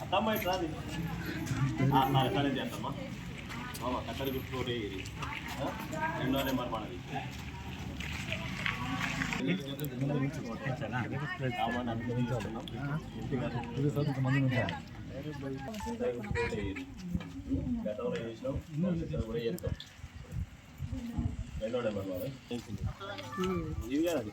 అత్తమ్మ ఇట్లా అట్లానే అత్తమ్మ బాబా కట్టలు గుర్తుకోటే ఇది రెండోనే మరి మనది గతంలో చేసినాం కూడా చేస్తాం రెండో నెంబర్ ఇది అది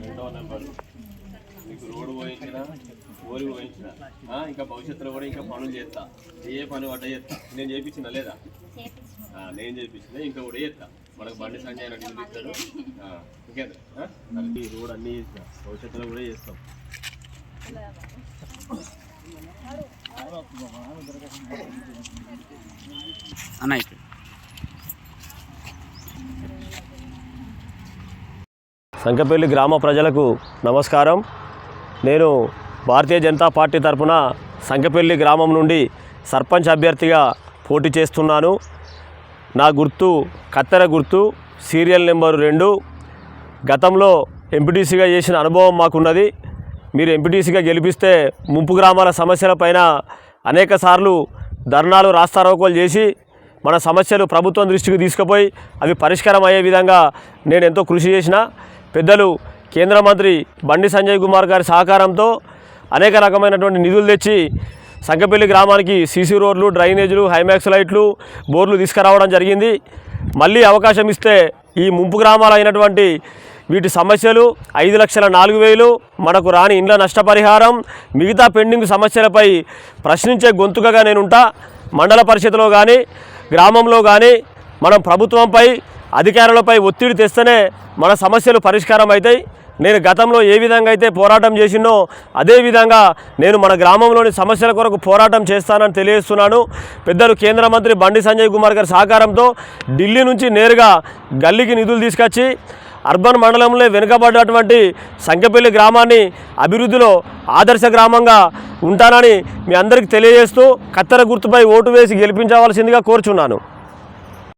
రెండవ నెంబర్ మీకు రోడ్డు పోయించిన ఓరి పోయించిన ఇంకా భవిష్యత్తులో కూడా ఇంకా పనులు చేస్తా ఏ పని వడ్డ చేస్తా నేను చేయించిన లేదా? నేను చేయించిన ఇంకా కూడా చేస్తా. మనకు బండి సంజయ్ అని ఇస్తాడు. ఇంకేంది రోడ్ అన్నీ చేసిన. భవిష్యత్తులో కూడా చేస్తాం. అన్న ఇక్కడ సంకపల్లి గ్రామ ప్రజలకు నమస్కారం. నేను భారతీయ జనతా పార్టీ తరపున సంకపల్లి గ్రామం నుండి సర్పంచ్ అభ్యర్థిగా పోటీ చేస్తున్నాను. నా గుర్తు కత్తెర గుర్తు సీరియల్ నెంబరు రెండు గతంలో ఎంపీటీసీగా చేసిన అనుభవం మాకున్నది. మీరు ఎంపీటీసీగా గెలిపిస్తే ముంపు గ్రామాల సమస్యలపైన అనేక సార్లు ధర్నాలు రాస్తారోకోలు చేసి మన సమస్యలు ప్రభుత్వం దృష్టికి తీసుకుపోయి అవి పరిష్కారం అయ్యే విధంగా నేను ఎంతో కృషి చేసిన. పెద్దలు కేంద్ర మంత్రి బండి సంజయ్ కుమార్ గారి సహకారంతో అనేక రకమైనటువంటి నిధులు తెచ్చి సంకపల్లి గ్రామానికి సీసీ రోడ్లు డ్రైనేజీలు హైమాక్స్ లైట్లు బోర్లు తీసుకురావడం జరిగింది. మళ్ళీ అవకాశం ఇస్తే ఈ ముంపు గ్రామాలు అయినటువంటి వీటి సమస్యలు ఐదు లక్షల నాలుగు వేలు మనకు రాని ఇండ్ల నష్టపరిహారం మిగతా పెండింగ్ సమస్యలపై ప్రశ్నించే గొంతుకగా నేనుంటా. మండల పరిషత్లో కానీ గ్రామంలో కానీ మనం ప్రభుత్వంపై అధికారులపై ఒత్తిడి తెస్తేనే మన సమస్యలు పరిష్కారం అవుతాయి నేను గతంలో ఏ విధంగా అయితే పోరాటం చేసినో అదే విధంగా నేను మన గ్రామంలోని సమస్యల కొరకు పోరాటం చేస్తానని తెలియజేస్తున్నాను. పెద్దలు కేంద్ర మంత్రి బండి సంజయ్ కుమార్ గారి సహకారంతో ఢిల్లీ నుంచి నేరుగా గల్లీకి నిధులు తీసుకొచ్చి అర్బన్ మండలంలో వెనుకబడ్డటువంటి సంఖ్యపల్లి గ్రామాన్ని అభివృద్ధిలో ఆదర్శ గ్రామంగా ఉంటానని మీ అందరికీ తెలియజేస్తూ కత్తెర గుర్తుపై ఓటు వేసి గెలిపించవలసిందిగా కోరుచున్నాను.